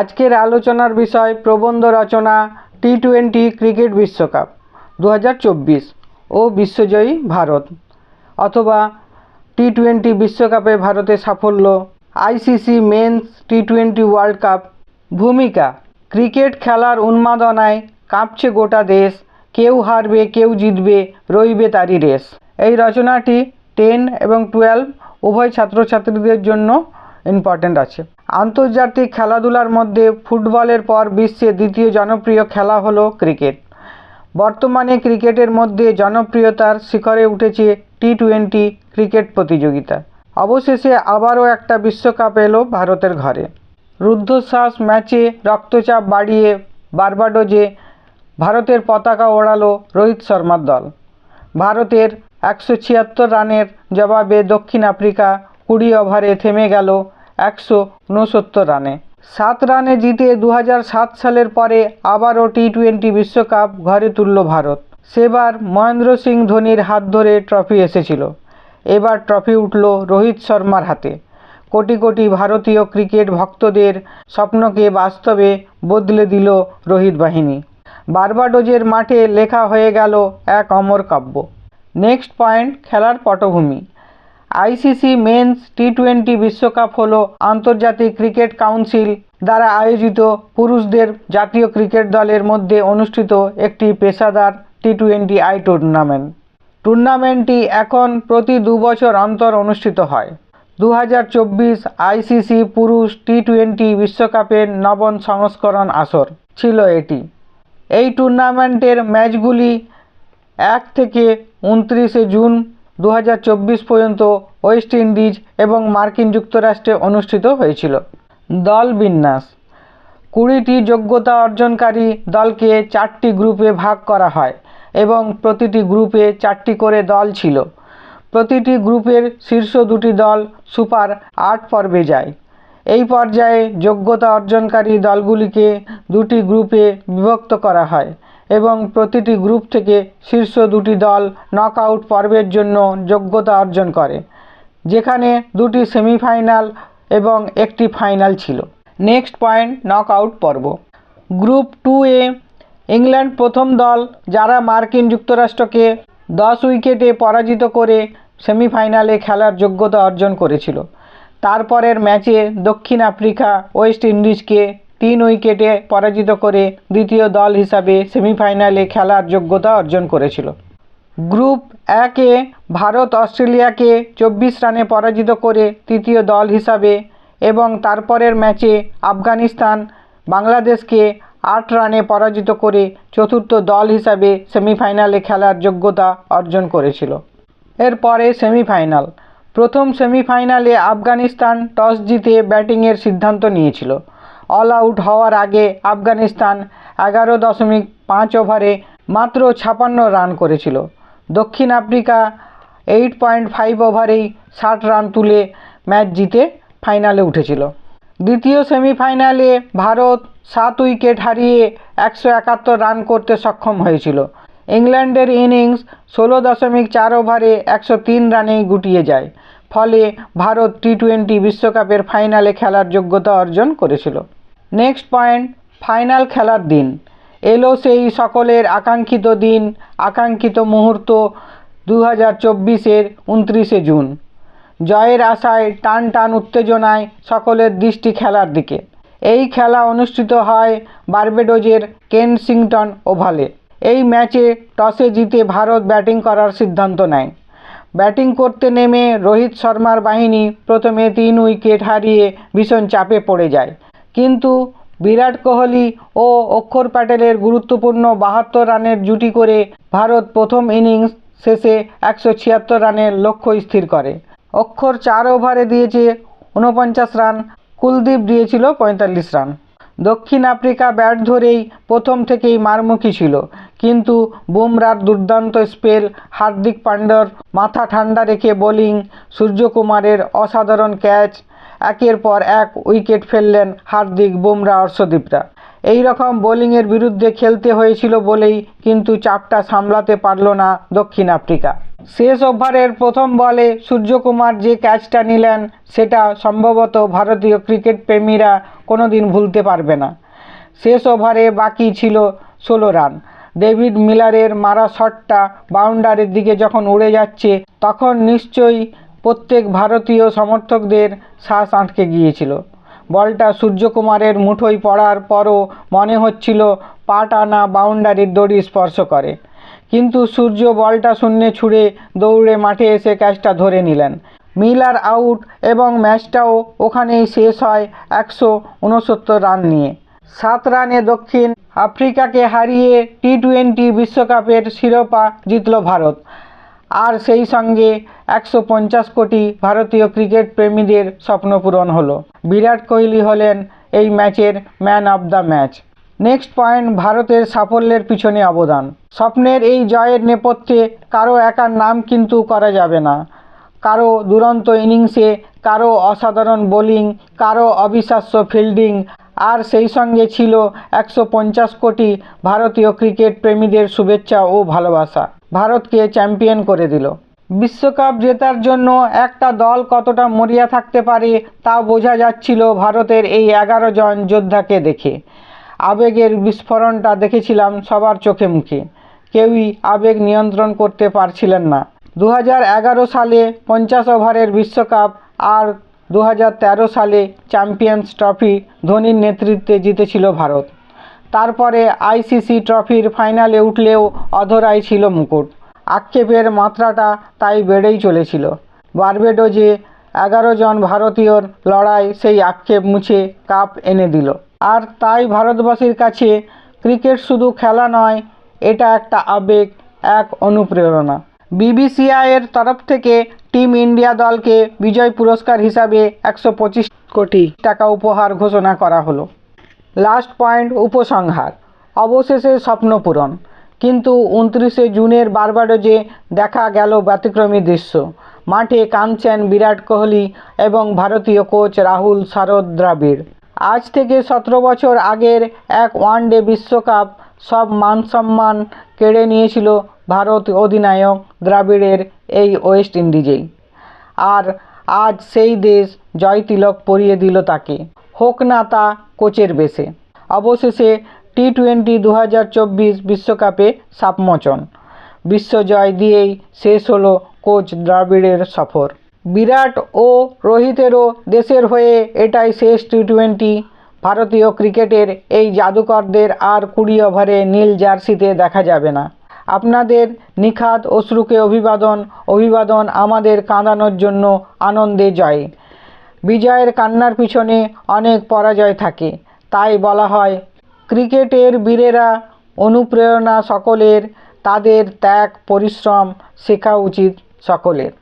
আজকের আলোচনার বিষয় প্রবন্ধ রচনা টি টোয়েন্টি ক্রিকেট বিশ্বকাপ দু হাজার চব্বিশ ও বিশ্বজয়ী ভারত অথবা টি টোয়েন্টি বিশ্বকাপে ভারতের সাফল্য ICC men's T twenty world cup ভূমিকা ক্রিকেট খেলার উন্মাদনায় কাঁপছে গোটা দেশ, কেউ হারবে, কেউ জিতবে, রইবে তারই রেস এই রচনাটি টেন এবং টুয়েলভ উভয় ছাত্রছাত্রীদের জন্য ইম্পর্ট্যান্ট আছে। আন্তর্জাতিক খেলাধুলার মধ্যে ফুটবলের পর বিশ্বে দ্বিতীয় জনপ্রিয় খেলা হলো ক্রিকেট। বর্তমানে ক্রিকেটের মধ্যে জনপ্রিয়তার শিখরে উঠেছে টি টোয়েন্টি ক্রিকেট প্রতিযোগিতা। অবশেষে আবারও একটা বিশ্বকাপ এলো ভারতের ঘরে। রুদ্ধশ্বাস ম্যাচে রক্তচাপ বাড়িয়ে বার্বাডোজে ভারতের পতাকা ওড়ালো রোহিত শর্মার দল। ভারতের একশো ছিয়াত্তর রানের জবাবে দক্ষিণ আফ্রিকা কুড়ি ওভারে থেমে গেল একশো উনসত্তর রানে। সাত রানে জিতে দু সালের পরে আবারও টি টোয়েন্টি বিশ্বকাপ ঘরে তুলল ভারত। সেবার মহেন্দ্র সিং ধোনির হাত ধরে ট্রফি এসেছিল। এবার ট্রফি উঠল রোহিত শর্মার হাতে। কোটি কোটি ভারতীয় ক্রিকেট ভক্তদের স্বপ্নকে বাস্তবে বদলে দিল রোহিত বাহিনী। বার্বাডোজের মাঠে লেখা হয়ে গেল এক অমর কাব্য। নেক্সট পয়েন্ট, খেলার পটভূমি। আইসিসি মেন্স টি টোয়েন্টি বিশ্বকাপ হল আন্তর্জাতিক ক্রিকেট কাউন্সিল দ্বারা আয়োজিত পুরুষদের জাতীয় ক্রিকেট দলের মধ্যে অনুষ্ঠিত একটি পেশাদার টি টোয়েন্টি আই টুর্নামেন্ট। টুর্নামেন্টটি এখন প্রতি দু বছর অন্তর অনুষ্ঠিত হয়। দু হাজার চব্বিশ আইসিসি পুরুষ টি টোয়েন্টি বিশ্বকাপের নবম সংস্করণ আসর ছিল এটি। এই টুর্নামেন্টের ম্যাচগুলি এক থেকে উনত্রিশে জুন দু হাজার চব্বিশ পর্যন্ত ওয়েস্ট ইন্ডিজ এবং মার্কিন যুক্তরাষ্ট্রে অনুষ্ঠিত হয়েছিল। দল বিন্যাস। কুড়িটি যোগ্যতা অর্জনকারী দলকে চারটি গ্রুপে ভাগ করা হয় এবং প্রতিটি গ্রুপে চারটি করে দল ছিল। প্রতিটি গ্রুপের শীর্ষ দুটি দল সুপার আট পর্বে যায়। এই পর্যায়ে যোগ্যতা অর্জনকারী দলগুলিকে দুটি গ্রুপে বিভক্ত করা হয়। এবং প্রতিটি গ্রুপ থেকে শীর্ষ দুটি দল নকআউট পর্বের জন্য যোগ্যতা অর্জন করে, যেখানে দুটি সেমিফাইনাল এবং একটি ফাইনাল ছিল। নেক্সট পয়েন্ট নকআউট পর্ব। গ্রুপ টু এ ইংল্যান্ড প্রথম দল, যারা মার্কিন যুক্তরাষ্ট্রকে দশ উইকেটে পরাজিত করে সেমিফাইনালে খেলার যোগ্যতা অর্জন করেছিল। তারপরের ম্যাচে দক্ষিণ আফ্রিকা ওয়েস্ট ইন্ডিজকে তিন উইকেটে পরাজিত করে দ্বিতীয় দল হিসাবে সেমিফাইনালে খেলার যোগ্যতা অর্জন করেছিল। গ্রুপ একে ভারত অস্ট্রেলিয়াকে চব্বিশ রানে পরাজিত করে তৃতীয় দল হিসাবে এবং তারপরের ম্যাচে আফগানিস্তান বাংলাদেশকে আট রানে পরাজিত করে চতুর্থ দল হিসাবে সেমিফাইনালে খেলার যোগ্যতা অর্জন করেছিল। এরপরে সেমিফাইনাল। প্রথম সেমিফাইনালে আফগানিস্তান টস জিতে ব্যাটিংয়ের সিদ্ধান্ত নিয়েছিল। অল আউট হওয়ার আগে আফগানিস্তান এগারো দশমিক পাঁচ ওভারে মাত্র ছাপান্ন রান করেছিল। দক্ষিণ আফ্রিকা এইট পয়েন্ট ফাইভ ওভারেই ষাট রান তুলে ম্যাচ জিতে ফাইনালে উঠেছিল। দ্বিতীয় সেমিফাইনালে ভারত সাত উইকেট হারিয়ে একশো একাত্তর রান করতে সক্ষম হয়েছিল। ইংল্যান্ডের ইনিংস ষোলো দশমিক চার ওভারে একশো তিন রানেই গুটিয়ে যায়। ফলে ভারত টি টোয়েন্টি বিশ্বকাপের ফাইনালে খেলার যোগ্যতা অর্জন করেছিল। নেক্সট পয়েন্ট, ফাইনাল খেলার দিন। এলো সেই সকলের আকাঙ্ক্ষিত দিন, আকাঙ্ক্ষিত মুহূর্ত দু হাজার চব্বিশের উনত্রিশে জুন। জয়ের আশায় টান টান উত্তেজনায় সকলের দৃষ্টি খেলার দিকে। এই খেলা অনুষ্ঠিত হয় বার্বেডোজের কেনসিংটন ওভালে। এই ম্যাচে টসে জিতে ভারত ব্যাটিং করার সিদ্ধান্ত নেয়। ব্যাটিং করতে নেমে রোহিত শর্মার বাহিনী প্রথমে তিন উইকেট হারিয়ে ভীষণ চাপে পড়ে যায়। কিন্তু বিরাট কোহলি ও অক্ষর প্যাটেলের গুরুত্বপূর্ণ বাহাত্তর রানের জুটি করে ভারত প্রথম ইনিংস শেষে একশো ছিয়াত্তর রানের লক্ষ্য স্থির করে। অক্ষর চার ওভারে দিয়েছে উনপঞ্চাশ রান, কুলদীপ দিয়েছিল পঁয়তাল্লিশ রান। দক্ষিণ আফ্রিকা ব্যাট ধরেই প্রথম থেকেই মারমুখী ছিল, কিন্তু বুমরার দুর্দান্ত স্পেল, হার্দিক পান্ড্যার মাথা ঠান্ডা রেখে বোলিং, সূর্যকুমারের অসাধারণ ক্যাচ একের পর এক উইকেট ফেললেন হার্দিক বুমরা অর্শদীপরা এই রকম বোলিংয়ের বিরুদ্ধে খেলতে হয়েছিল বলেই কিন্তু চাপটা সামলাতে পারল না দক্ষিণ আফ্রিকা। শেষ ওভারের প্রথম বলে সূর্যকুমার যে ক্যাচটা নিলেন, সেটা সম্ভবত ভারতীয় ক্রিকেট প্রেমীরা কোনোদিন ভুলতে পারবে না। শেষ ওভারে বাকি ছিল ষোলো রান। ডেভিড মিলারের মারা শটটা বাউন্ডারির দিকে যখন উড়ে যাচ্ছে, তখন নিশ্চয়ই প্রত্যেক ভারতীয় সমর্থকদের শ্বাস আটকে গিয়েছিল। বলটা সূর্যকুমারের মুঠোয় পড়ার পরও মনে হচ্ছিল পা টানা বাউন্ডারির দড়ি স্পর্শ করে। কিন্তু সূর্য বলটা শূন্যে ছুঁড়ে দৌড়ে মাঠে এসে ক্যাচটা ধরে নিলেন। মিলার আউট এবং ম্যাচটাও ওখানেই শেষ হয় একশো উনসত্তর রান নিয়ে। সাত রানে দক্ষিণ আফ্রিকাকে হারিয়ে টি টোয়েন্টি বিশ্বকাপের শিরোপা জিতল ভারত। আর সেই সঙ্গে একশো পঞ্চাশ কোটি ভারতীয় ক্রিকেট প্রেমীদের স্বপ্ন পূরণ হলো। বিরাট কোহলি হলেন এই ম্যাচের man of the match next point ভারতের সাফল্যের পিছনে অবদান। স্বপ্নের এই জয়ের নেপথ্যে কারও একার নাম কিন্তু করা যাবে না। কারও দুরন্ত ইনিংসে কারও অসাধারণ বোলিং কারও অবিশ্বাস্য ফিল্ডিং আর সেই সঙ্গে ছিল একশো পঞ্চাশ কোটি ভারতীয় ক্রিকেট প্রেমীদের শুভেচ্ছা ও ভালোবাসা। ভারতকে চ্যাম্পিয়ন করে দিল। বিশ্বকাপ জেতার জন্য একটা দল কতটা মরিয়া থাকতে পারে তা বোঝা যাচ্ছিল ভারতের এই এগারো জন যোদ্ধাকে দেখে। আবেগের বিস্ফোরণটা দেখেছিলাম সবার চোখে মুখে। কেউই আবেগ নিয়ন্ত্রণ করতে পারছিলেন না। দু সালে পঞ্চাশ ওভারের বিশ্বকাপ আর দু সালে চ্যাম্পিয়ন্স ট্রফি ধোনির নেতৃত্বে জিতেছিল ভারত। তারপরে আইসিসি ট্রফির ফাইনালে উঠলেও অধরাই ছিল মুকুট। আক্ষেপের মাত্রাটা তাই বেড়েই চলেছিল। বারবেডোজে এগারো জন ভারতীয়র লড়াই সেই আক্ষেপ মুছে কাপ এনে দিল। আর তাই ভারতবাসীর কাছে ক্রিকেট শুধু খেলা নয়, এটা একটা আবেগ, এক অনুপ্রেরণা। বিবিসিআইয়ের তরফ থেকে টিম ইন্ডিয়া দলকে বিজয় পুরস্কার হিসাবে একশো পঁচিশ কোটি টাকা উপহার ঘোষণা করা হলো। লাস্ট পয়েন্ট উপসংহার। অবশেষে স্বপ্ন পূরণ। কিন্তু উনত্রিশে জুনের বারবাডোজে দেখা গেল ব্যতিক্রমী দৃশ্য। মাঠে কাঁদছেন বিরাট কোহলি এবং ভারতীয় কোচ রাহুল শারদ দ্রাবিড়। আজ থেকে সতেরো বছর আগের এক ওয়ানডে বিশ্বকাপ সব মান সম্মান কেড়ে নিয়েছিল ভারত অধিনায়ক দ্রাবিড়ের এই ওয়েস্ট ইন্ডিজেই। আর আজ সেই দেশ জয় তিলক পরিয়ে দিল তাকে। হোক না তা কোচের বেশে। অবশেষে টি টোয়েন্টি দু বিশ্বকাপে সাপমোচন। বিশ্বজয় দিয়েই শেষ হলো কোচ দ্রাবিড়ের সফর। বিরাট ও রোহিতেরও দেশের হয়ে এটাই শেষ টি টোয়েন্টি ভারতীয় ক্রিকেটের এই জাদুকরদের আর কুড়ি ওভারে নীল জার্সিতে দেখা যাবে না। আপনাদের নিখাত অশ্রুকে অভিবাদন অভিবাদন আমাদের কাঁদানোর জন্য আনন্দে জয়ে। বিজয়ের কান্নার পিছনে অনেক পরাজয় থাকে। তাই বলা হয়, ক্রিকেটের বীরেরা অনুপ্রেরণা সকলের, তাদের ত্যাগ, পরিশ্রম শেখা উচিত সকলের।